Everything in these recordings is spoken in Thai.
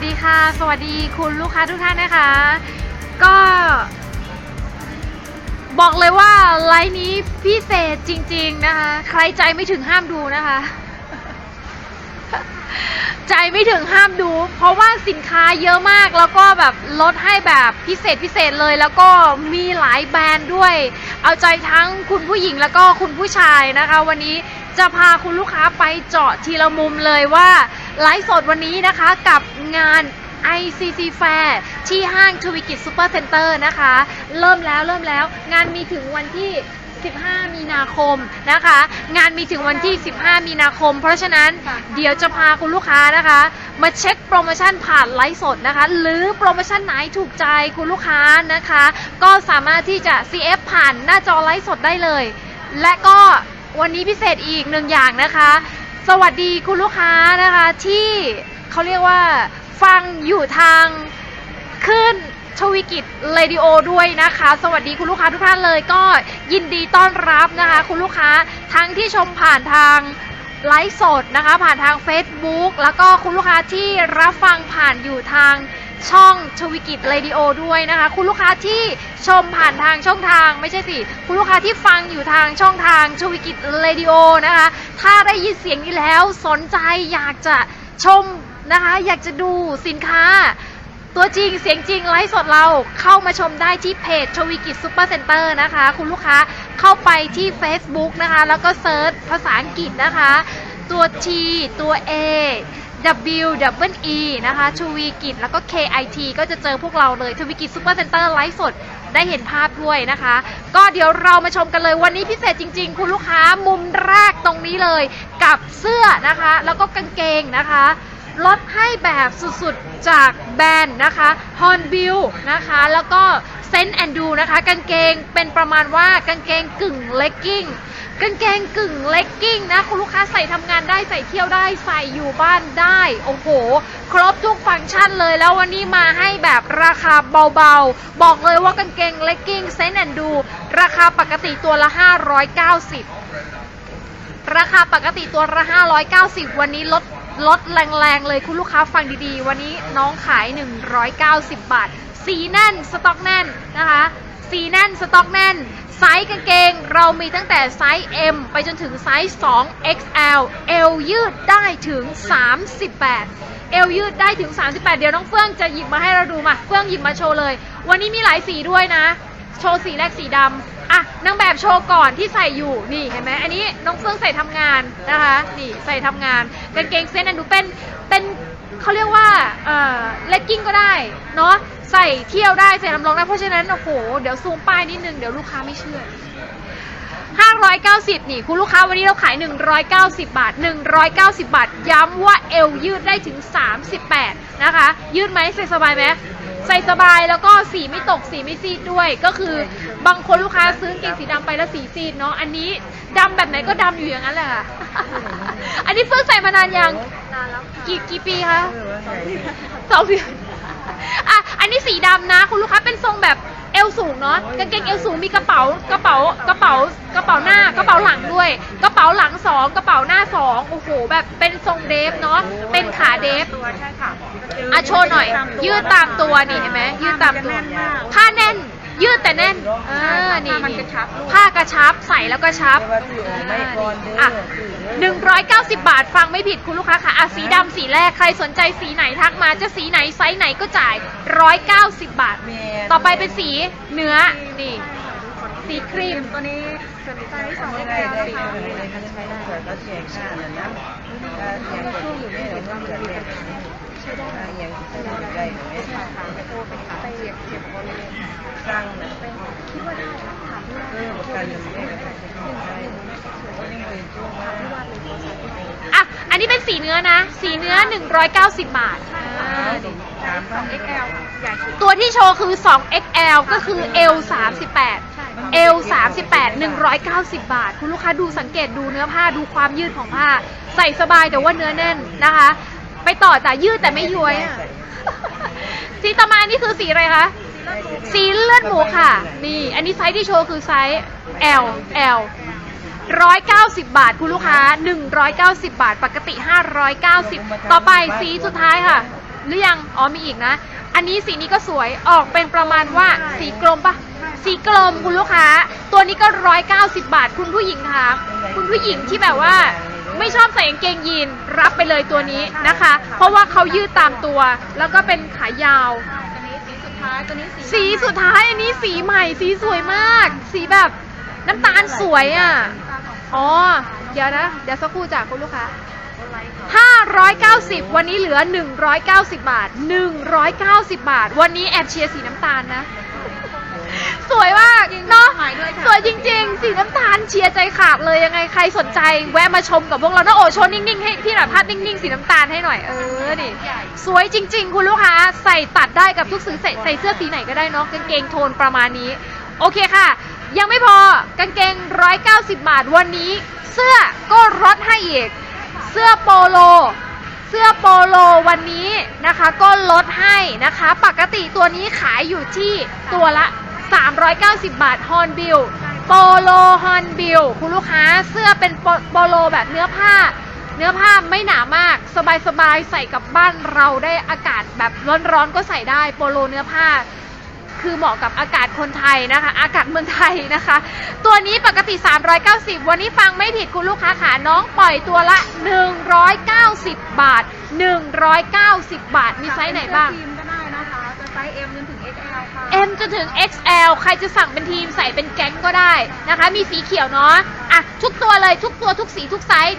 สวัสดีค่ะ สวัสดีคุณลูกค้าทุกท่านนะคะ ก็ บอกเลยว่าไลน์นี้พิเศษจริง ๆนะคะ ใครใจไม่ถึงห้ามดูนะคะ ใจไม่ถึงห้ามดู เพราะว่าสินค้าเยอะมากแล้วก็แบบลดให้แบบพิเศษพิเศษเลย แล้วก็มีหลายแบรนด์ด้วย เอาใจทั้งคุณผู้หญิงแล้วก็คุณผู้ชายนะคะ วันนี้จะพาคุณลูกค้าไปเจาะทีละมุมเลยว่า ไลฟ์สดวันนี้นะคะกับงาน ICC Fair ที่ห้างทวิกิจซูเปอร์เซ็นเตอร์นะคะ เริ่มแล้วเริ่มแล้ว งานมีถึงวันที่ 15 มีนาคมนะคะ งานมีถึงวันที่ 15 มีนาคม เพราะฉะนั้นเดี๋ยวจะพาคุณลูกค้านะคะ มาเช็คโปรโมชั่นผ่านไลฟ์สดนะคะ หรือโปรโมชั่นไหนถูกใจคุณลูกค้านะคะ ก็สามารถที่จะ CF ผ่านหน้าจอไลฟ์สดได้เลย และก็วันนี้พิเศษอีกหนึ่งอย่างนะคะ สวัสดีคุณลูกค้านะคะที่เขาเรียกว่าฟังอยู่ทางขึ้นชวิกิจเรดิโอด้วยนะคะ สวัสดีคุณลูกค้าทุกท่านเลยก็ยินดีต้อนรับนะคะ คุณลูกค้าทั้งที่ชมผ่านทาง ไลฟ์สดนะคะ ผ่านทาง Facebook แล้วก็คุณลูกค้าที่รับฟังผ่านอยู่ทางช่องชวิกิจเรดิโอด้วยนะคะ คุณลูกค้าที่ชมผ่านทางช่องทางไม่ใช่สิ คุณลูกค้าที่ฟังอยู่ทางช่องทางชวิกิจเรดิโอนะคะ ถ้าได้ยินเสียงนี้แล้วสนใจอยากจะชมนะคะ อยากจะดูสินค้า ตัวจริงเสียงจริงไลฟ์สดเราเข้ามาชมได้ที่เพจชวีกิจซูเปอร์เซ็นเตอร์นะคะ คุณลูกค้า เข้าไปที่ Facebook นะคะ แล้วก็เซิร์ชภาษาอังกฤษนะคะ ตัว T ตัว A W W E นะคะชูวีกิจแล้วก็ K I T ก็จะเจอพวกเราเลยชูวีกิจซูเปอร์เซ็นเตอร์ไลฟ์สดได้เห็นภาพด้วยนะคะ ก็เดี๋ยวเรามาชมกันเลยวันนี้พิเศษจริง ๆ คุณลูกค้ามุมแรกตรงนี้เลย กับเสื้อนะคะ แล้วก็กางเกงนะคะ ลดให้แบบสุดๆ จากแบรนด์นะคะ Hornbill นะคะ แล้วก็ s e n and Do นะคะ กางเกงเป็นประมาณว่ากางเกงกึ่งเลกกิ้งกางเกงกึ่งเลกกิ้งนะคุณลูกค้าใส่ทำงานได้ใส่เที่ยวได้ใส่อยู่บ้านได้ โอ้โห ครบทุกฟังก์ชันเลยแล้ววันนี้มาให้แบบราคาเบาๆ บอกเลยว่ากางเกงเลกกิ้ง s e n and Do ราคาปกติตัวละ 590 ราคาปกติตัวละ 590 วันนี้ลด ลดแรงๆเลยคุณลูกค้าฟังดีๆ วันนี้น้องขาย 190 บาท สีแน่นสต็อกแน่นนะคะ สีแน่นสต็อกแน่นไซส์กางเกงเรามีตั้งแต่ไซส์ M ไปจนถึงไซส์ 2 XL เอวยืดได้ถึง 38 เอวยืดได้ถึง 38 เดี๋ยวน้องเฟื่องจะหยิบมาให้เราดูมา เฟื่องหยิบมาโชว์เลย วันนี้มีหลายสีด้วยนะ โชว์สีแรกสีดำ นางแบบโชว์ก่อนที่ใส่อยู่นี่เห็นไหมอันนี้น้องเฟื่องใส่ทำงานนะคะนี่ใส่ทำงานกางเกงเส้นอันดูเป็นเป็นเขาเรียกว่าเอ่อเลกกิ้งก็ได้เนาะใส่เที่ยวได้ใส่ลำลองได้เพราะฉะนั้นโอ้โหเดี๋ยวซูมป้ายนิดนึงเดี๋ยวลูกค้าไม่เชื่อ 590 นี่ คุณลูกค้าวันนี้เราขาย 190 บาท 190 บาท ย้ำว่าเอวยืดได้ถึง 38 นะคะ ยืดไหมใส่สบายไหมใส่สบายแล้วก็สีไม่ตกสีไม่ซีดด้วย ก็คือบางคนลูกค้าซื้อกางเกงสีดำไปแล้วสีซีดเนาะอันนี้ดำแบบไหนก็ดำอยู่อย่างนั้นแหละค่ะ อันนี้เพิ่งใส่มานานยังนานแล้วกี่กี่ปีคะสองเดือนอะอันนี้สีดำนะ คุณลูกค้าเป็นทรงแบบเอ วสูงเนาะกางเกงเอวสูงมีกระเป๋ากระเป๋ากระเป๋ากระเป๋าหน้ากระเป๋าหลังด้วย กระเป๋าหลังสองกระเป๋าหน้าสองโอ้โหแบบเป็นทรงเดฟเนาะเป็นขาเดฟตัวใช่ค่ะอะโชว์หน่อย ยืดตามตัวนี่เห็นไหมยืดตามตัวผ้ามันจะแน่นมากผ้าแน่น ยืดแต่แน่นเออนี่ผ้ามันกระชับลูกผ้ากระชับใส่แล้วก็ชับอะหนึ่งร้อยเก้าสิบบาทฟังไม่ผิดคุณลูกค้าค่ะอะสีดำสีแรกใครสนใจสีไหนทักมาจะสีไหนไซส์ไหนก็จ่ายร้อยเก้าสิบบาท ต่อไปเป็นสีเนื้อนี่สีครีมตัวนี้ส่วนไซส์สองไม่แอได้ลได้สีได้ได้ใช้ได้ ช่าน่ะนะถ้เสียคนอยู่เนื้องเกิดเรียนใช้ได้ยังใช้ได้ได้ไหมค่ะโทรไปหาไปรียกเก้างนะคิดว่าได้ถามที่ว่าเออการเงินได้ก็ใช้ก็ยังเคยช่วงว่าอะ อันนี้เป็นสีเนื้อนะ สีเนื้อ 190 บาทอ่านี่ถามสอง XL ใหญ่สุดตัวที่โชว์คือ 2XL ก็คือ L 38 L 38 190 บาท คุณลูกค้าดูสังเกตดูเนื้อผ้าดูความยืดของผ้า ใส่สบายแต่ว่าเนื้อแน่นนะคะ ไปต่อแต่ยืดแต่ไม่ย้วยสีต่อมานี่คือสีอะไรคะ สีเลือดหมูค่ะ นี่ อันนี้ไซส์ที่โชว์คือไซส์ L L 190 บาท คุณลูกค้า 190 บาท ปกติ 590 ต่อไปสีสุดท้ายค่ะ หรือยัง อ๋อมีอีกนะ อันนี้สีนี้ก็สวยออกเป็นประมาณว่าสีกลมปะสีกลมคุณลูกค้า ตัวนี้ก็ร้อยเก้าสิบบาท คุณผู้หญิงคะคุณผู้หญิงที่แบบว่าไม่ชอบใส่กางเกงยีนรับไปเลยตัวนี้นะคะ เพราะว่าเขายืดตามตัว แล้วก็เป็นขายาว ท้ายตัวนี้สีสีสุดท้ายอันนี้สีใหม่สีสวยมาก สีแบบน้ำตาลสวยอะ อ๋อ เดี๋ยวนะ เดี๋ยวสักครู่จากคุณลูกค้า590 วันนี้เหลือ 190 บาท 190 บาท วันนี้แอบเชียร์สีน้ำตาลนะ สวยมากเนาะหมายด้วยค่ะสวยจริง ๆ สีน้ำตาลเชียร์ใจขาดเลยยังไงใครสนใจ แวะมาชมกับพวกเรานะโอ้โชว์นิ่งๆให้พี่หน่อยภาพนิ่งๆสีน้ำตาลให้หน่อยเออดิสวยจริง ๆ คุณลูกค้าใส่ตัดได้กับทุกสีใส่ใส่เสื้อสีไหนก็ได้เนาะกางเกงโทนประมาณนี้ โอเคค่ะ ยังไม่พอกางเกง 190 บาทวันนี้ เสื้อก็ลดให้อีกเสื้อโปโลเสื้อโปโลวันนี้นะคะก็ลดให้นะคะ ปกติตัวนี้ขายอยู่ที่ตัวละ 390 บาทฮอนบิลโปโลฮอนบิลคุณลูกค้าเสื้อเป็นโปโลแบบเนื้อผ้า เนื้อผ้าไม่หนามาก สบายๆ ใส่กับบ้านเราได้อากาศแบบร้อนๆ ก็ใส่ได้โปโลเนื้อผ้า คือเหมาะกับอากาศคนไทยนะคะ อากาศเมืองไทยนะคะ ตัวนี้ปกติ 390 วันนี้ฟังไม่ผิดคุณลูกค้าขาน้องปล่อยตัวละ 190 บาท 190 บาท มีไซส์ไหนบ้างทีมก็ได้นะคะจะไซส์ M จนถึง M จนถึง XL ใครจะสั่งเป็นทีมใส่เป็นแก๊งก็ได้นะคะ มีสีเขียวเนาะอะทุกตัวเลยทุกตัวทุกสีทุกไซส์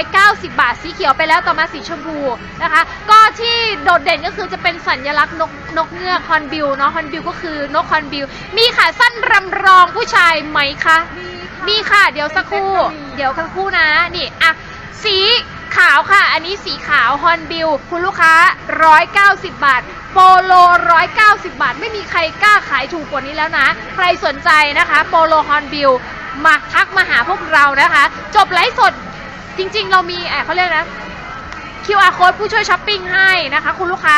190 บาท สีเขียวไปแล้วต่อมาสีชมพูนะคะ ก็ที่โดดเด่นก็คือจะเป็นสัญลักษณ์นกนกเงือกฮอนบิลเนาะฮอนบิลก็คือนกฮอนบิลมีขาสั้นรำรองผู้ชายไหมคะ มีค่ะ เดี๋ยวสักครู่ เดี๋ยวสักครู่นะ นี่อะสี ขาวค่ะ อันนี้สีขาวฮอนบิลคุณลูกค้า 190 บาท โปโล 190 บาท ไม่มีใครกล้าขายถูกกว่านี้แล้วนะ ใครสนใจนะคะ โปโลฮอนบิลมาทักมาหาพวกเรานะคะ จบไลฟ์สดจริง ๆ เรามีแอบเขาเรียกนะ QR code ผู้ช่วยช้อปปิ้งให้นะคะ คุณลูกค้า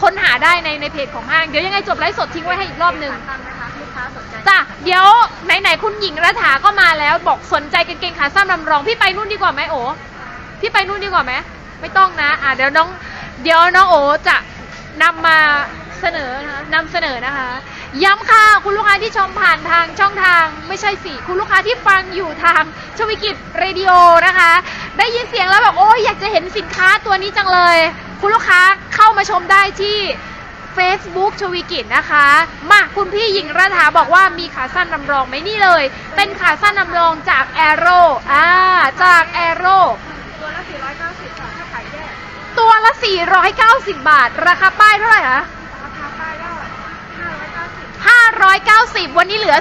ค้นหาได้ในในเพจของห้าง เดี๋ยวยังไงจบไลฟ์สดทิ้งไว้ให้อีกรอบหนึ่งตังนะคะลูกค้าสนใจจ้ะเดี๋ยวไหนๆคุณหญิงรัฐาก็มาแล้วบอกสนใจกางเกงขาสั้นลำรอง พี่ไปนู่นดีกว่าไหมโอ พี่ไปนู่นดีกว่าไหมไม่ต้องนะ อะเดี๋ยวน้อง เดี๋ยวน้องโอจะนำมาเสนอนะคะนำเสนอนะคะ ย้ำค่ะคุณลูกค้าที่ชมผ่านทางช่องทางไม่ใช่สิคุณลูกค้าที่ฟังอยู่ทางชวิกิจเรดิโอนะคะ ได้ยินเสียงแล้วแบบโอ้ยอยากจะเห็นสินค้าตัวนี้จังเลย คุณลูกค้าเข้ามาชมได้ที่ Facebook ชวีกิจนะคะ มาคุณพี่หญิงรัฐาบอกว่ามีขาสั้นลำรองไหมนี่เลย เป็นขาสั้นลำรองจากแอโร่อ่าจากแอโร่ ตัวละ 490ค่ะถ้าขายแยก ตัวละ 490 บาท ราคาป้ายเท่าไหร่คะราคาป้ายก็590 590 วันนี้เหลือ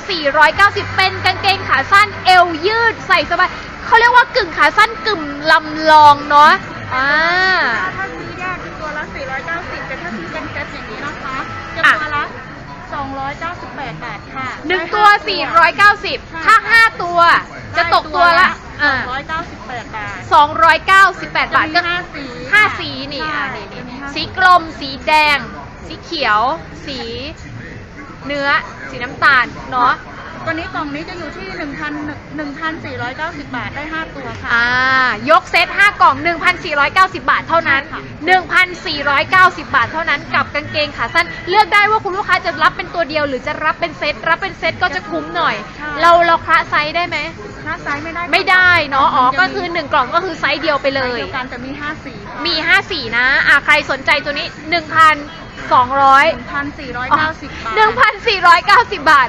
490 เป็นกางเกงขาสั้นเอวยืดใส่สบายเขาเรียกว่ากึ่งขาสั้นกึ่งลำลองเนาะอ่าถ้าถ้าซื้อแยกตัวละ 490 แต่ถ้าซื้อเป็นเซ็ตอย่างนี้นะคะจะอะตัวละ298 บาทค่ะหนึ่งตัว 490 ถ้า 5 ตัว จะตกตัวละ อ่า 298 บาท298 บาทก็ จะมีห้าสีห้าสีนี่ใช่อะนี่จะมีนี่ห้าสีกลม สีแดง สีเขียว สี เนื้อ สีน้ำตาล เนาะ ตัวนี้กล่องนี้จะอยู่ที่ 1,000 1,490 บาท ได้ 5 ตัวค่ะ อ่า ยกเซต 5 กล่อง 1,490 บาทเท่านั้น1,490 บาทเท่านั้นกับกางเกงขาสั้น เลือกได้ว่าคุณลูกค้าจะรับเป็นตัวเดียวหรือจะรับเป็นเซต รับเป็นเซตก็จะคุ้มหน่อยใช่เราเราคละไซส์ได้ไหม ถ้าไซส์ไม่ได้ไม่ได้เนาะอ๋อก็คือจะมี1กล่องก็คือไซส์เดียวไปเลยเดียวกันแต่มี5สีค่ะมี 5 สีนะ อะใครสนใจตัวนี้ 1,200 1,490 บาท1,490 บาท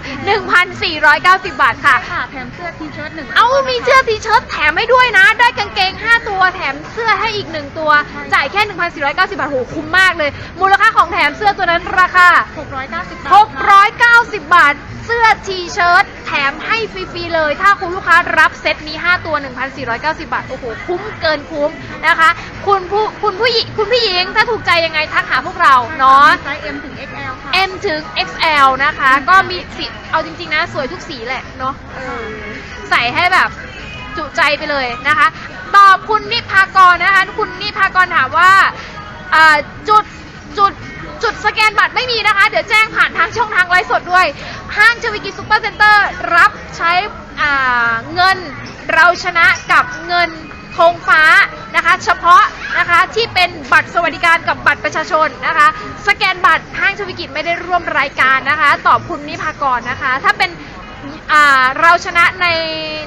1,490 บาทค่ะ ค่ะแถมเสื้อทีเชิ้ตหนึ่งเอามีเสื้อทีเชิ้ตแถมให้ด้วยนะ ได้กางเกง 5 ตัวแถมเสื้อให้อีก 1 ตัว จ่ายแค่ 1,490 บาทโหคุ้มมากเลย มูลค่าของแถมเสื้อตัวนั้นราคา 690 บาทค่ะ690 บาท เสื้อทีเชิ้ตแถมให้ฟรีๆเลย ถ้าคุณลูกค้ารับเซตนี้ 5 ตัว 1,490 บาท โอ้โห คุ้มเกินคุ้มนะคะ คุณผู้คุณผู้หญิงคุณผู้หญิงถ้าถูกใจยังไงทักหาพวกเราเนาะไซส์ M ถึง XL ค่ะ M ถึง XL นะคะ ก็มีสีเอาจริงๆนะ สวยทุกสีแหละเนาะเออใส่ให้แบบจุใจไปเลยนะคะ ตอบคุณนิพากรนะคะ คุณนิพากรถามว่าอ่าจุดจุดจุดสแกนบัตรไม่มีนะคะ เดี๋ยวแจ้งผ่านทางช่องทางไลฟ์สดด้วย ห้างชวิกิซูเปอร์เซ็นเตอร์รับใช้อ่าเงินเราชนะกับเงิน ธงฟ้านะคะ เฉพาะนะคะที่เป็นบัตรสวัสดิการกับบัตรประชาชนนะคะ สแกนบัตรห้างทวิกิจไม่ได้ร่วมรายการนะคะ ตอบคุณนิพากรนะคะ ถ้าเป็นเราชนะใน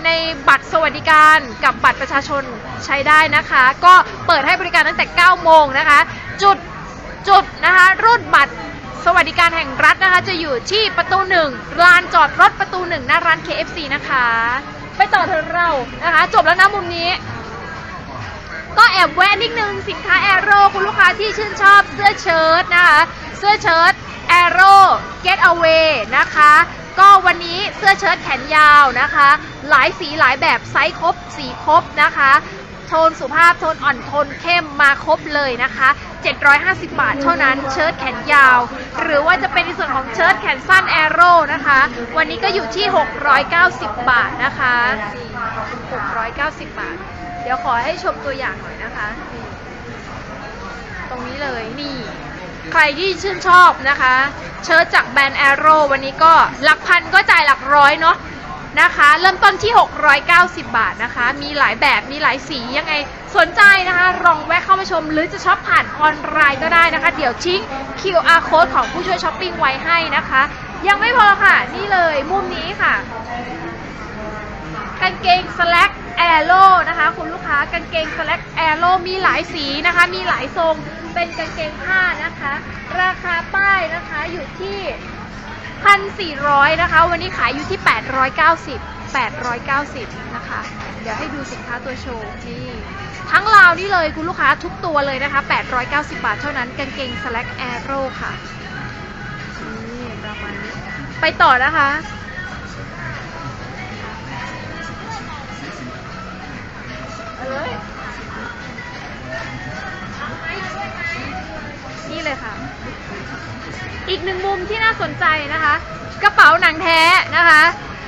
ในบัตรสวัสดิการกับบัตรประชาชนใช้ได้นะคะ ก็เปิดให้บริการตั้งแต่ 9 โมงนะคะ จุดจุดนะคะรุ่นบัตรสวัสดิการแห่งรัฐนะคะ จะอยู่ที่ประตูหนึ่งลานจอดรถประตูหนึ่งหน้าร้าน KFC นะคะ ไปต่อเถอะเรานะคะ จบแล้วนะมุมนี้ ก็แอบแวะนิดนึงสินค้าแอโร่คุณลูกค้าที่ชื่นชอบเสื้อเชิ้ตนะคะ เสื้อเชิ้ตแอโร่ get away นะคะ ก็วันนี้เสื้อเชิ้ตแขนยาวนะคะ หลายสีหลายแบบไซส์ครบ สีครบนะคะโทนสุภาพโทนอ่อนโทนเข้มมาครบเลยนะคะ 750 บาทเท่านั้นเชิ้ตแขนยาว หรือว่าจะเป็นในส่วนของเชิ้ตแขนสั้นแอโร่นะคะ วันนี้ก็อยู่ที่ 690 บาทนะคะ 690 บาท เดี๋ยวขอให้ชมตัวอย่างหน่อยนะคะ ตรงนี้เลยนี่ ใครที่ชื่นชอบนะคะ เชิ้ตจากแบรนด์แอโร่วันนี้ก็หลักพันก็จ่ายหลักร้อยเนาะนะคะ เริ่มต้นที่ 690 บาทนะคะ มีหลายแบบ มีหลายสี ยังไงสนใจนะคะ ลองแวะเข้ามาชม หรือจะช็อปผ่านออนไลน์ก็ได้นะคะ เดี๋ยวทิ้ง QR code ของผู้ช่วยช้อปปิ้งไว้ให้นะคะ ยังไม่พอค่ะ นี่เลยมุมนี้ค่ะ กางเกงสแลกแอโร่นะคะ คุณลูกค้ากางเกงสแลกแอโร่มีหลายสีนะคะ มีหลายทรงเป็นกางเกงผ้านะคะ ราคาป้ายนะคะอยู่ที่พันสี่ร้อยนะคะ วันนี้ขายอยู่ที่แปดร้อยเก้าสิบแปดร้อยเก้าสิบนะคะ เดี๋ยวให้ดูสินค้าตัวโชว์นี่ทั้งราวนี่เลยคุณลูกค้าทุกตัวเลยนะคะ890บาทเท่านั้นกางเกงสแลกแอโร่ค่ะนี่ประมาณนี้ไปต่อนะคะ เลยค่ะ อีกหนึ่งมุมที่น่าสนใจนะคะ กระเป๋าหนังแท้นะคะ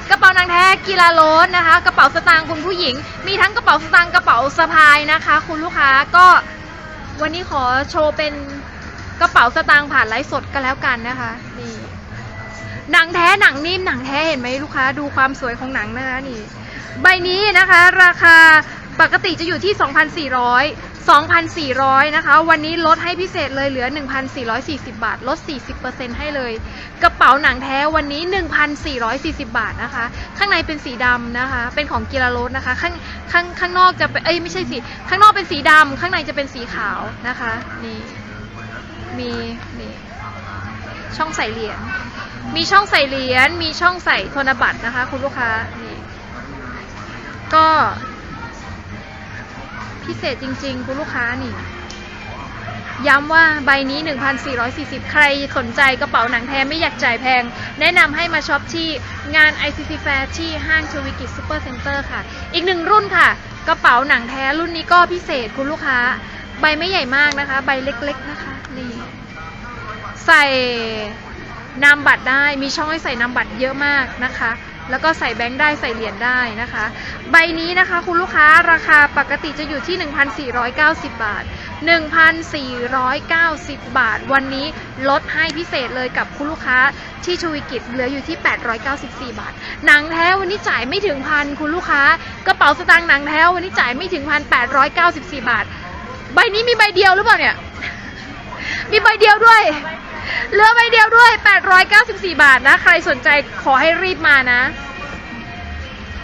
กระเป๋าหนังแท้กีฬาโรสนะคะ กระเป๋าสตางค์คุณผู้หญิง มีทั้งกระเป๋าสตางค์กระเป๋าสะพายนะคะ คุณลูกค้าก็วันนี้ขอโชว์เป็นกระเป๋าสตางค์ผ่านไลฟ์สดกันแล้วกันนะคะนี่หนังแท้หนังนิ่มหนังแท้เห็นไหมลูกค้าดูความสวยของหนังนะคะนี่ ใบนี้นะคะ ราคาปกติจะอยู่ที่ 2,400 2,400 นะคะ วันนี้ลดให้พิเศษเลยเหลือ 1,440 บาท ลด 40%ให้เลย กระเป๋าหนังแท้วันนี้ 1,440 บาทนะคะ ข้างในเป็นสีดำนะคะ เป็นของกีฬาโรสนะคะ ข้างข้างข้างนอกจะเป็น เอ้ยไม่ใช่สิข้างนอกเป็นสีดำข้างในจะเป็นสีขาวนะคะ นี่ มีนี่ช่องใส่เหรียญ มีช่องใส่เหรียญ มีช่องใส่ธนบัตรนะคะ คุณลูกค้า นี่ ก็ พิเศษจริงๆ คุณลูกค้านี่ ย้ำว่าใบนี้ 1,440 ใครสนใจกระเป๋าหนังแท้ไม่อยากจ่ายแพง แนะนำให้มาช็อปที่งาน ICC Fair ที่ห้างชวิกิจซูเปอร์เซ็นเตอร์ค่ะ อีกหนึ่งรุ่นค่ะ กระเป๋าหนังแท้รุ่นนี้ก็พิเศษคุณลูกค้า ใบไม่ใหญ่มากนะคะ ใบเล็กๆนะคะ นี่ ใส่นามบัตรได้มีช่องให้ใส่นามบัตรเยอะมากนะคะ แล้วก็ใส่แบงค์ได้ใส่เหรียญได้นะคะ ใบนี้นะคะคุณลูกค้าราคาปกติจะอยู่ที่ 1,490 บาท 1,490 บาท วันนี้ลดให้พิเศษเลยกับคุณลูกค้าที่ชูวิกิจเหลืออยู่ที่ 894 บาท หนังแท้วันนี้จ่ายไม่ถึงพันคุณลูกค้ากระเป๋าสตางค์หนังแท้วันนี้จ่ายไม่ถึงพัน894บาท ใบนี้มีใบเดียวหรือเปล่าเนี่ย มีใบเดียวด้วย เหลือใบเดียวด้วย 894 บาทนะ ใครสนใจขอให้รีบมานะ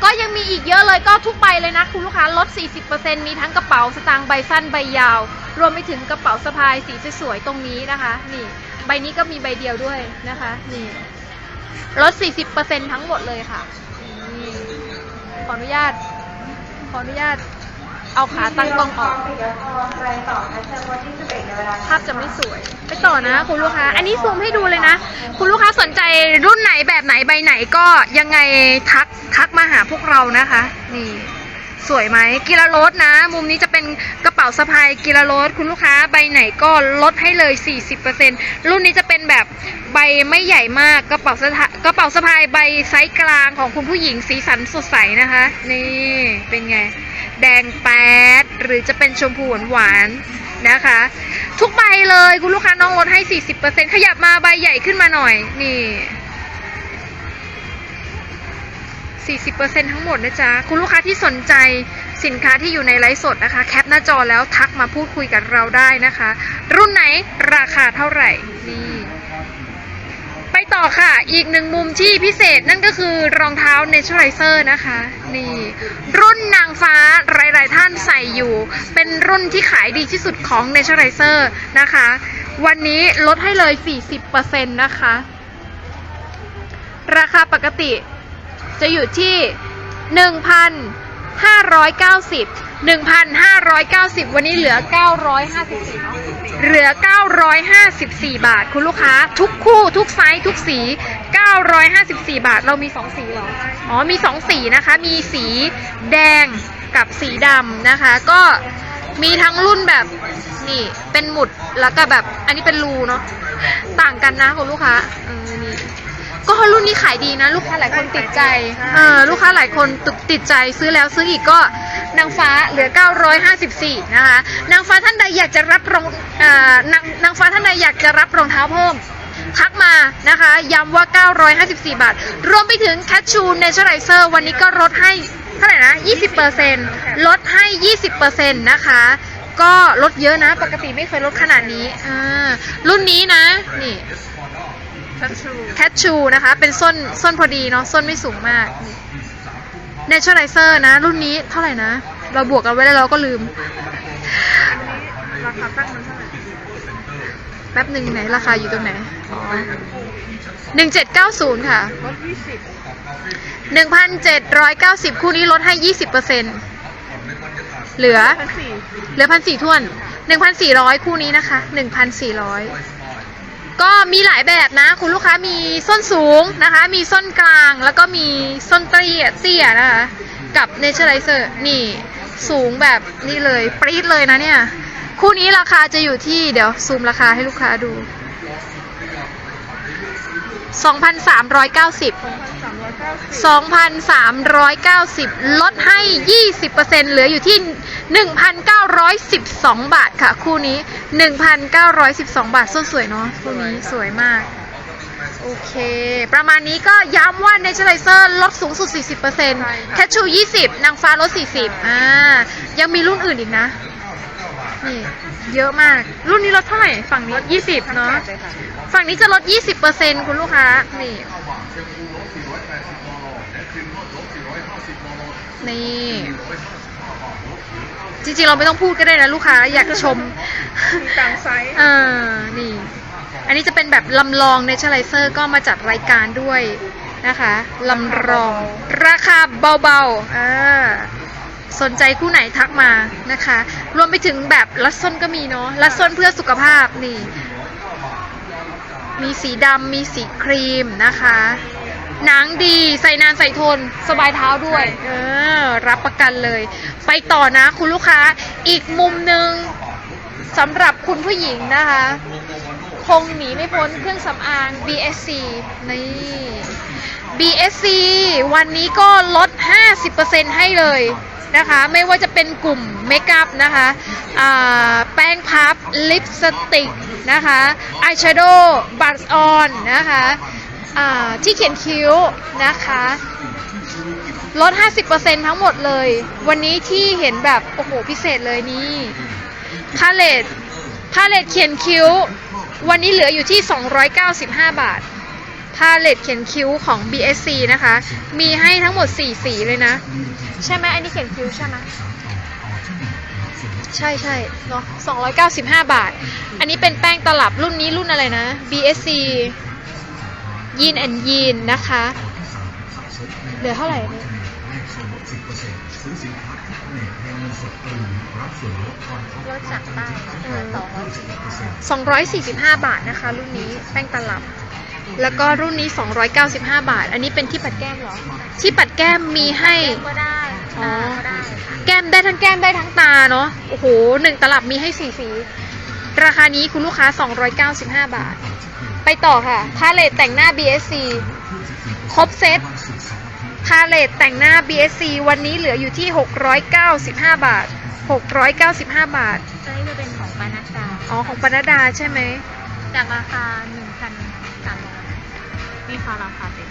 ก็ยังมีอีกเยอะเลยก็ทุกใบเลยนะคุณลูกค้าลด 40%มีทั้งกระเป๋าสตางค์ใบสั้นใบยาว รวมไปถึงกระเป๋าสะพายสีสวยๆตรงนี้นะคะ นี่ ใบนี้ก็มีใบเดียวด้วยนะคะ นี่ลด 40%ทั้งหมดเลยค่ะ ขออนุญาต ขออนุญาต เอาขาตั้งกล้องออก ภาพจะไม่สวย ไปต่อนะคุณลูกค้า อันนี้ซูมให้ดูเลยนะ คุณลูกค้าสนใจรุ่นไหนแบบไหนใบไหนก็ยังไงทักทักมาหาพวกเรานะคะ นี่ สวยไหมกิลาโรสนะ มุมนี้จะเป็นกระเป๋าสะพายกิลาโรสคุณลูกค้าใบไหนก็ลดให้เลย 40%รุ่นนี้จะเป็นแบบใบไม่ใหญ่มากกระเป๋าสะกระเป๋าสะพายใบไซส์กลางของคุณผู้หญิงสีสันสดใสนะคะ นี่เป็นไง แดงแป๊ดหรือจะเป็นชมพูหวานๆนะคะ ทุกใบเลยคุณลูกค้าน้องลดให้ 40%ขยับมาใบใหญ่ขึ้นมาหน่อย นี่40%ทั้งหมดนะจ๊ะ คุณลูกค้าที่สนใจสินค้าที่อยู่ในไลฟ์สดนะคะ แคปหน้าจอแล้วทักมาพูดคุยกับเราได้นะคะ รุ่นไหนราคาเท่าไหร่ นี่ ไปต่อค่ะ อีกหนึ่งมุมที่พิเศษนั่นก็คือรองเท้า Naturalizer นะคะ นี่ รุ่นนางฟ้าหลาย ๆ ท่านใส่อยู่ เป็นรุ่นที่ขายดีที่สุดของ Naturalizer นะคะ วันนี้ลดให้เลย 40%นะคะ ราคาปกติจะอยู่ที่ 1,590 1,590 วันนี้เหลือ 954เนาะเหลือ 954 บาท คุณลูกค้า ทุกคู่ทุกไซส์ทุกสี 954 บาท เรามี 2 สีเหรอ อ๋อ มี 2 สีนะคะ มีสีแดงกับสีดำนะคะ ก็มีทั้งรุ่นแบบนี่เป็นหมุดแล้วก็แบบ อันนี้เป็นรูเนาะต่างกันนะคุณลูกค้าเออนี่ ก็รุ่นนี้ขายดีนะ ลูกค้าหลายคนติดใจเออลูกค้าหลายคนติดใจซื้อแล้วซื้ออีกก็นางฟ้าเหลือ 954 นะคะ นางฟ้าท่านใดอยากจะรับรองอ่านางนางฟ้าท่านใดอยากจะรับรองเท้าเพิ่ม ทักมานะคะ ย้ำว่า 954 บาท รวมไปถึงแคชชูเนเจอร์ไรเซอร์วันนี้ก็ลดให้เท่าไหร่นะ 20%ลดให้ 20%นะคะ ก็ลดเยอะนะ ปกติไม่เคยลดขนาดนี้อ่ารุ่นนี้นะ นี่ชัดชู แคทชูนะคะ เป็นส้นส้นพอดีเนาะส้นไม่สูงมาก Naturalizer นะ รุ่นนี้เท่าไหร่นะ เราบวกกันไว้แล้วเราก็ลืม ราคาตั้งมันเท่าไหร่แป๊บหนึ่งไหน ราคาอยู่ตรงไหนอ๋อหนึ่งเจ็ดเก้าศูนย์ค่ะลดยี่สิบหนึ่งพันเจ็ดร้อยเก้าสิบคู่นี้ลดให้ยี่สิบเปอร์เซ็นเหลือพันสี่เหลือพันสี่ทวนหนึ่งพันสี่ร้อยคู่นี้นะคะหนึ่งพันสี่ร้อย ก็มีหลายแบบนะ คุณลูกค้ามีส้นสูงนะคะ มีส้นกลางแล้วก็มีส้นเตี้ยเตี้ยนะคะ กับ Naturalizer นี่สูงแบบนี่เลยปรี๊ดเลยนะเนี่ย คู่นี้ราคาจะอยู่ที่เดี๋ยวซูมราคาให้ลูกค้าดู 2,390สองพันสามร้อยเก้าสิบ2,390 ลดให้ 20%เหลืออยู่ที่ 1,912 บาทค่ะ คู่นี้ 1,912 บาทส้นสวยเนาะคู่นี้สวยมาก โอเค ประมาณนี้ก็ย้ำว่า Naturalizer ลดสูงสุด 40%แคชชู 20 นางฟ้าลด 40 อ่า ยังมีรุ่นอื่นอีกนะ นี่ เยอะมาก รุ่นนี้ลดเท่าไหร่ ฝั่งนี้20 เนาะ ฝั่งนี้จะลด 20%คุณลูกค้า นี่นี่ จริงๆ เราไม่ต้องพูดก็ได้นะลูกค้าอยากชมมีต่างไซส์เออนี่ อันนี้จะเป็นแบบลำลอง Naturalizer ก็มาจัดรายการด้วยนะคะลำลองราคาเบาๆอ่าสนใจคู่ไหนทักมานะคะ รวมไปถึงแบบรัดส้นก็มีเนาะรัดส้นเพื่อสุขภาพนี่ มีสีดำมีสีครีมนะคะ หนังดีใส่นานใส่ทน สบายเท้าด้วย เออ รับประกันเลย ไปต่อนะคุณลูกค้าอีกมุมหนึ่งสำหรับคุณผู้หญิงนะคะ คงหนีไม่พ้นเครื่องสำอาง BSC นี่ BSC วันนี้ก็ลด 50%ให้เลยนะคะ ไม่ว่าจะเป็นกลุ่มเมคอัพนะคะอ่าแป้งพับ ลิปสติกนะคะอายแชโดว์บัตออนนะคะอ่า ที่เขียนคิ้วนะคะลด 50%ทั้งหมดเลย วันนี้ที่เห็นแบบ โอ้โห พิเศษเลยนี่พาเลตพาเลตเขียนคิ้ว วันนี้เหลืออยู่ที่ 295 บาท พาเลตเขียนคิ้วของ BSC นะคะ มีให้ทั้งหมด 4 สีเลยนะ ใช่ไหมอันนี้เขียนคิ้วใช่ไหมใช่ใช่เนาะ295 บาท อันนี้เป็นแป้งตลับรุ่นนี้รุ่นอะไรนะ BSC ยีนแอนยีนนะคะ เหลือเท่าไหร่เนี่ยลดจากใต้สองร้อยสี่สิบห้าบาทนะคะ รุ่นนี้แป้งตลับ แล้วก็รุ่นนี้ 295 บาท อันนี้เป็นที่ปัดแก้มเหรอ ที่ปัดแก้มมีให้ก็ได้อ๋อก็ได้แก้มได้ทั้งแก้มได้ทั้งตาเนาะ โอ้โหหนึ่งตลับมีให้สี่สี ราคานี้คุณลูกค้า 295 บาท ไปต่อค่ะ พาเลตแต่งหน้า BSC ครบเซต พาเลตแต่งหน้า BSC วันนี้เหลืออยู่ที่ 695 บาท 695 บาท ตัวนี้จะเป็นของปานัดดาอ๋อ ของปนดดาใช่ไหม จากราคาหนึ่งพันสามร้อยนี่ค่ะราคาเต็ม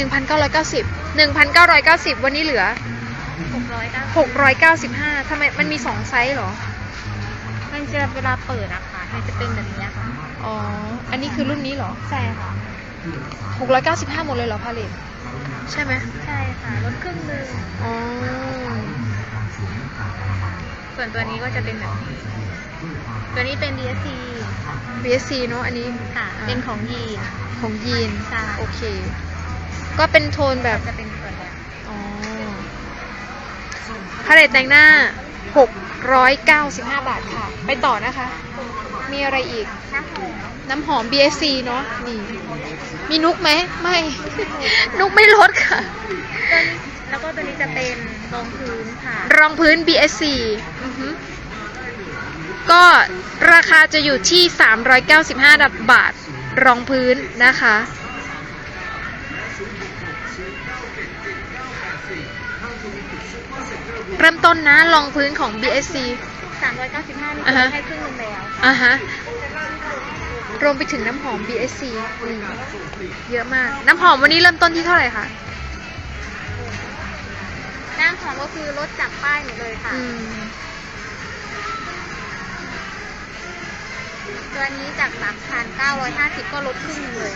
1,990 1,990 วันนี้เหลือหกร้อยเก้า695ทำไม มันมี 2 ไซส์เหรอ มันจะเวลาเปิดอะค่ะ มันจะเป็นแบบนี้ค่ะ อ๋อ อันนี้คือรุ่นนี้เหรอ ใช่ค่ะ 695 หมดเลยเหรอพาเลทใช่ไหมใช่ค่ะลดครึ่งหนึงอ๋อ ส่วนตัวนี้ก็จะเป็นแบบนี้ ตัวนี้เป็น DSC BSC เนอะอันนี้ค่ะอ่าเป็นของยีน ของยีนใช่ โอเค ก็เป็นโทนแบบ จะเป็นตัวเนี้ยอ๋อพาเลตแต่งหน้า 695 บาทค่ะ ไปต่อนะคะ มีอะไรอีก น้ำหอมน้ำหอม BSC เนอะนี่ มีนุกไหม ไม่ นุกไม่ลดค่ะตัวนี้แล้วก็ตัวนี้จะเป็นรองพื้นค่ะ รองพื้น BSC อือฮึก็ราคาจะอยู่ที่ 395 บาท รองพื้นนะคะ เริ่มต้นนะรองพื้นของ BSC 395นี่อ่าคือฮะ ให้ครึ่งหนึงแล้วอะฮะ รวมไปถึงน้ำหอม BSC นี่เยอะมาก น้ำหอมวันนี้เริ่มต้นที่เท่าไหร่คะน้ำหอมก็คือลดจากป้ายหมดเลยค่ะ อืม ตัวนี้จาก 3,950 ก็ลดครึ่งหนึงเลย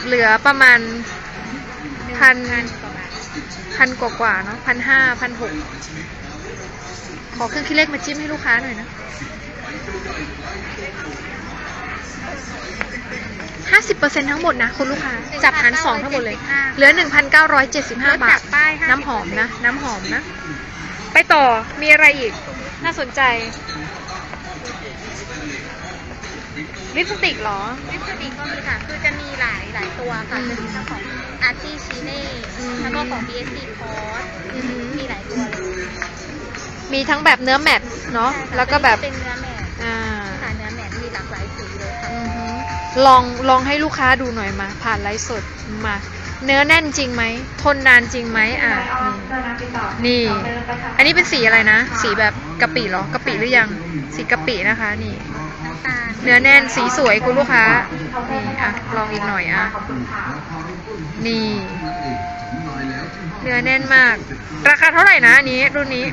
3,950 เหลือประมาณพัน พันกว่าบาทพันกว่ากว่าๆเนาะพันห้าพันหกขอเครื่องคิดเลขมาจิ้มให้ลูกค้าหน่อยนะห้าสิบเปอร์เซ็นทั้งหมดนะคุณลูกค้า จับหารสองทั้งหมดเลย เหลือหนึ่งพันเก้าร้อยเจ็ดสิบห้าลดบาจาทกป้าย50น้ำหอมนะ น้ำหอมนะ ไปต่อมีอะไรอีก น่าสนใจ ลิปสติกเหรอ ลิปสติกก็มีค่ะ คือจะมีหลายหลายตัวค่ะอืมจะมีทั้งของ Arty c h i n e อืมแล้วก็ของ BSC Cos อือหือมีหลายตัวเลยมีทั้งแบบเนื้อแมตต์เนาะใช่ค่ะแล้วก็แบบเป็นเนื้อแมทอ่าค่ะเนื้อแมทมีหลากหลายสีเลยค่ะอือหือลองลองให้ลูกค้าดูหน่อยมา ผ่านไลฟ์สดมา เนื้อแน่นจริงไหม ทนนานจริงไหมอะนี่ อันนี้เป็นสีอะไรนะ สีแบบกะปิเหรอกะปิหรือยัง สีกะปินะคะนี่น้ำตาล เนื้อแน่นสีสวยคุณลูกค้านี่อะลองอีกหน่อยอะนี่ เนื้อแน่นมาก ราคาเท่าไหร่นะอันนี้รุ่นนี้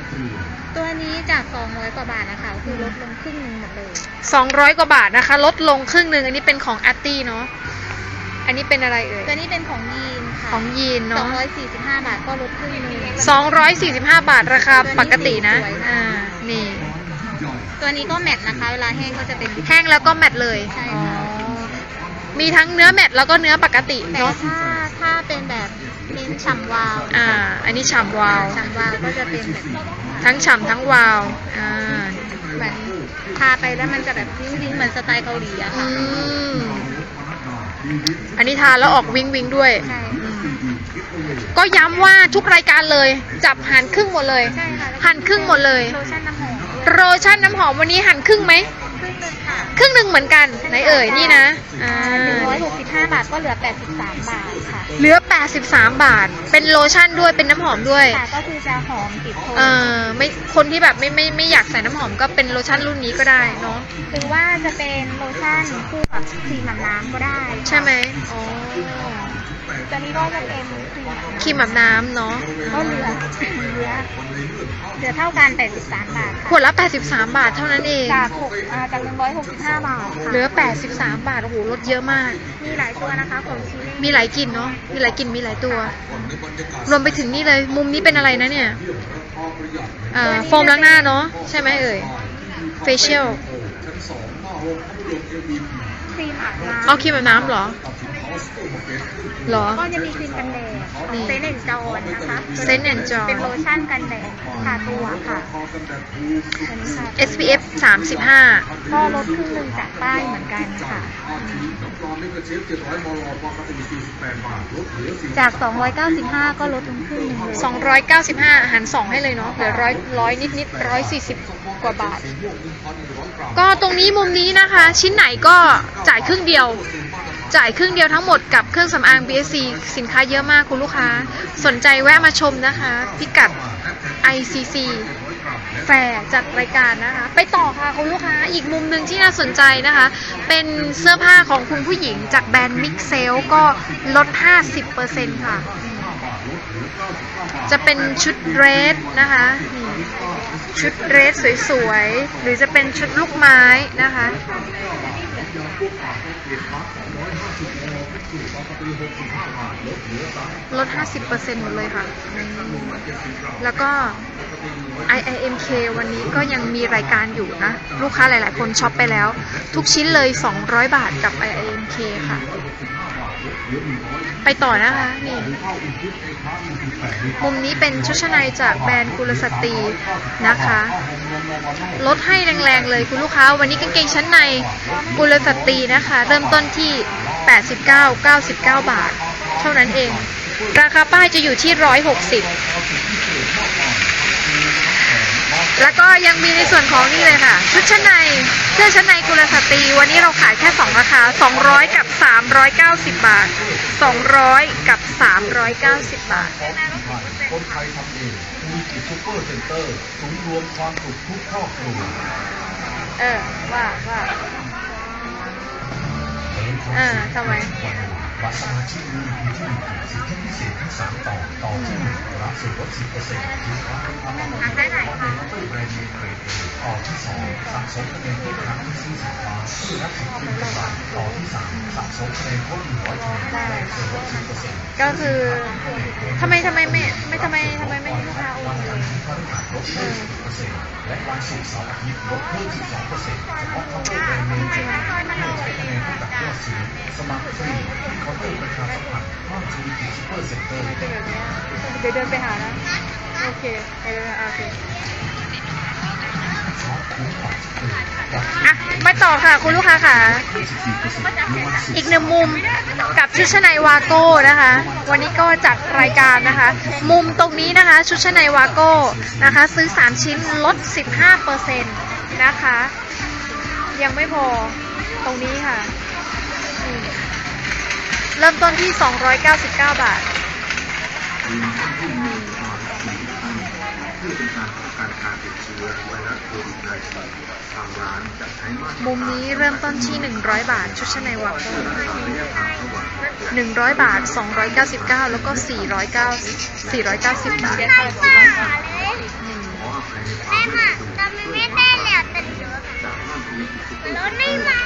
ตัวนี้จาก 200 กว่าบาทนะคะ คือลดลงครึ่งหนึงหมดเลย 200 กว่าบาทนะคะ ลดลงครึ่งหนึ่งอันนี้เป็นของอาร์ตี้เนาะอันนี้เป็นอะไรเอ่ยตัวนี้เป็นของยีนค่ะของยีนเนาะ245 บาทก็ลดครึ่งหนึง245 บาทราคาปกตินะสวยมากอ่านี่ ตัวนี้ก็แมทนะคะ เวลาแห้งก็จะเป็น แห้งแล้วก็แมตต์เลยใช่อ๋อค่ะมีทั้งเนื้อแมตต์แล้วก็เนื้อปกติแต่เนาะ ถ้าถ้าเป็นแบบเป็นฉ่ำวาวอ่า อันนี้ฉ่ำวาว ฉ่ำวาวก็จะเป็นแบบทั้งฉ่ำทั้งวาว อ่า เหมือนทาไปแล้วมันจะแบบวิ่งวิ่งๆเหมือนสไตล์เกาหลีอะอืค่ะม อันนี้ทานแล้วออกวิงวิงด้วย ใช่อืมก็ย้ำว่าทุกรายการเลย จับหันครึ่งหมดเลย ใช่ค่ะแล้วก็หั่นครึ่งหมดเลย โลชั่นน้ำหอม โรชั่นน้ำหอมวันนี้หั่นครึ่งไหมครึ่งหนึงค่ะครึ่งหนึ่งเหมือนกันไหนเอ่ยนี่นะอ่าหนึ่งร้อยหกสิบห้าบาทก็เหลือแปดสิบสามบาทค่ะเหลือ 83 บาท เป็นโลชั่นด้วยเป็นน้ำหอมด้วยค่ะก็คือจะหอมติดทนเออไม่คนที่แบบไม่ไม่ไม่อยากใส่น้ำหอมก็เป็นโลชั่นรุ่นนี้ก็ได้เนาะหรือว่าจะเป็นโลชั่นคู่กับครีมอาบน้ำก็ได้ค่ะใช่ไหมอ๋อตัวนี้ก็จะเป็นครีมอาบน้ครีมอาบน้ำเนาะำก็เหลือเหลือเหลือเท่ากันแปดสิบสามบาทขค่ะวดละ 83 บาทเท่านั้นเองจากหกอ่าจากหนึ่งร้อยหกสิบห้าบาทค่ะเหลือ 83 บาท โอ้โห ลดเยอะมาก มีหลายตัวนะคะของชิเล่มีหลายกลิ่นเนาะ มีหลายกลิ่น มีหลายตัว รวมไปถึงนี่เลย มุมนี้เป็นอะไรนะเนี่ยอ่าโฟมล้างหน้าเนาะ ใช่ไหมเอ่ย เฟเชียลครีมอาบน้ำเอาครีมอาบน้ำเหรอเหรอ ก็จะมีครีมกันแดดนี่เซนแอนจอนนะคะ Scent and John เป็นโลชั่นกันแดดทาตัวค่ะอันนี้ค่ะ SPF 35 ก็ลดครึ่งหนึ่งจากป้ายเหมือนกันค่ะ จาก 295 ก็ลดลงครึ่งหนึงเลย295 หาร 2 ให้เลยเนาะเหลือร้อยร้อยนิดนิดร้อยสี่สิบกว่าบาท ก็ตรงนี้มุมนี้นะคะ ชิ้นไหนก็จ่ายครึ่งเดียว จ่ายครึ่งเดียวทั้งหมดกับเครื่องสำอาง BSC สินค้าเยอะมากคุณลูกค้า สนใจแวะมาชมนะคะ พิกัด ICC แฟร์จัดรายการนะคะ ไปต่อค่ะคุณลูกค้า อีกมุมหนึ่งที่น่าสนใจนะคะ เป็นเสื้อผ้าของคุณผู้หญิงจากแบรนด์มิกเซลก็ลด 50%ค่ะ จะเป็นชุดเรสนะคะชุดเรสสวยๆ หรือจะเป็นชุดลูกไม้นะคะ ลด 50%หมดเลยค่ะ แล้วก็ IIMK วันนี้ก็ยังมีรายการอยู่นะ ลูกค้าหลาย ๆ คนช็อปไปแล้ว ทุกชิ้นเลย 200 บาทกับ IIMK ค่ะ ไปต่อนะคะ นี่ มุมนี้เป็นชุดชั้นในจากแบรนด์กุลสตรีนะคะ ลดให้แรง ๆ เลยคุณลูกค้า วันนี้กางเกงชั้นในกุลสตรีนะคะ เริ่มต้นที่ 89 99 บาท เท่านั้นเอง ราคาป้ายจะอยู่ที่ 160 แล้วก็ยังมีในส่วนของนี่เลยค่ะ ชุดชั้นในเสื้อชั้นในกุลสตรีวันนี้เราขายแค่ 2 ราคา 200 กับ 390 บาท 200 กับ 390 บาทคนไทยทำเองมีกิจซูเปอร์เซ็นเตอร์ศูนย์รวมความสุขทุกครอบครัวเออ ว่าว่า เออทำไม บัตรสมาชิกมีพื้นที่สิทธิพิเศษทั้งสามต่อต่อที่หนึ่งรับส่วนลดสิบเปอร์เซ็นต์สินค้าราคาประเมินในตู้แบรนด์เนมเกรดเอต่อที่สองสะสมคะแนนทุกครั้งที่ซื้อสินค้าเพื่อรับสิทธิพิเศษต่อที่สามสะสมคะแนนครบหนึ่งร้อยคะแนนได้ส่วนลดสิบเปอร์เซ็นต์ก็คือทำไมทำไมไม่ไม่ทำไมทำไมไม่ให้ลูกค้าโอนเลยพฤหัสลดเพิ่ม10%และวันศุกร์เสาร์อาทิตย์ลดเพิ่ม12%เฉพาะเคาน์เตอร์แบรนด์เนมเพื่อใช้คะแนนเท่ากับยอดซื้อสมัครฟรีอเคาเตอร์ประชาสัมพันธ์ห้างชูวิกิซูเปอร์เซ็นเตอร์เดี๋ยวเดินไปหานะ โอเคไปเดินโอเคช็อปคุ้มกว่าที่อื่นรับอะมาต่อค่ะ คุณลูกค้าค่ะ อีกหนึ่งมุมกับชุดชั้นในวาโก้นะคะ วันนี้ก็จัดรายการนะคะ มุมตรงนี้นะคะ ชุดชั้นในวาโก้นะคะ ซื้อ 3 ชิ้นลด 15%นะคะ ยังไม่พอตรงนี้ค่ะ เริ่มต้นที่ 299 บาทเพื่อเป็นการป้องกันการติดเชื้อไวรัสโควิด -19 ทางร้านจะใช้มาตรการมุมนี้เริ่มต้นที่ 100 บาท ชุดชั้นในวาโก้ระยะทางระหว่าง100 บาท 299 แล้วก็409 490 บาทขออภัยในความแม่ไม่มาสะดวกทำไม่ได้แล้วแต่เยอะจากห้างธุรกิจซุปเปอร์รถไม่มา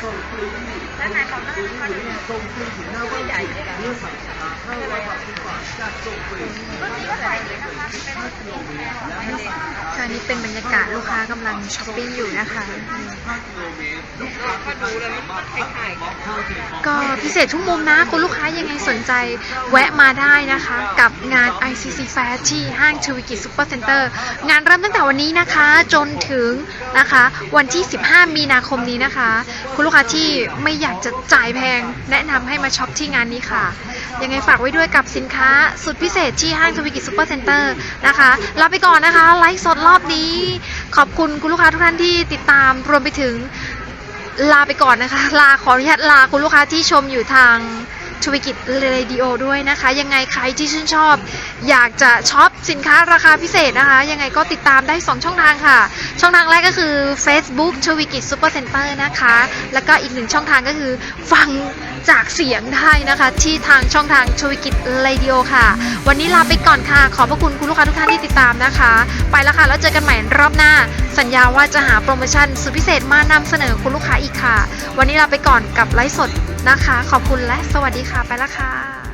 แล้วไหนของต้องก็ดีใหญ่เลยนะเมื่อใส่ห้าร้อยบาททุกบาทจากส่งฟรีก็ดีก็ใส่ดีนะคะเป็นรถสีแดงค่ะนี่เป็นบรรยากาศลูกค้ากำลังช้อปปิ้งอยู่นะคะก็พิเศษทุกมุมนะ คุณลูกค้ายังไงสนใจแวะมาได้นะคะ กับงาน ICC Fair ที่ห้างชวิกิจซูเปอร์เซ็นเตอร์งานเริ่มตั้งแต่วันนี้นะคะ จนถึง นะคะ วันที่ 15 มีนาคมนี้นะคะ คุณลูกค้าที่ไม่อยากจะจ่ายแพง แนะนำให้มาช็อปที่งานนี้ค่ะ ยังไงฝากไว้ด้วยกับสินค้าสุดพิเศษที่ห้างชวิกิจซูเปอร์เซ็นเตอร์นะคะลาไปก่อนนะคะ ไลฟ์สดรอบนี้ ขอบคุณคุณลูกค้าทุกท่านที่ติดตามรวมไปถึงลาไปก่อนนะคะ ลาขออนุญาตลาคุณลูกค้าที่ชมอยู่ทาง ชวิกิจเรดิโอด้วยนะคะ ยังไงใครที่ชื่นชอบ อยากจะช็อปสินค้าราคาพิเศษนะคะ ยังไงก็ติดตามได้ 2 ช่องทางค่ะ ช่องทางแรกก็คือ Facebook ชวิกิจซูเปอร์เซ็นเตอร์นะคะ แล้วก็อีกหนึ่งช่องทางก็คือฟังจากเสียงได้นะคะ ที่ทางช่องทางชวิกิจเรดิโอค่ะ วันนี้ลาไปก่อนค่ะ ขอบพระคุณคุณลูกค้าทุกท่านที่ติดตามนะคะ ไปแล้วค่ะ แล้วเจอกันใหม่รอบหน้า สัญญาว่าจะหาโปรโมชั่นสุดพิเศษมานำเสนอคุณลูกค้าอีกค่ะ วันนี้ลาไปก่อนกับไลฟ์สดนะคะ ขอบคุณและสวัสดีค่ะ ไปแล้วค่ะ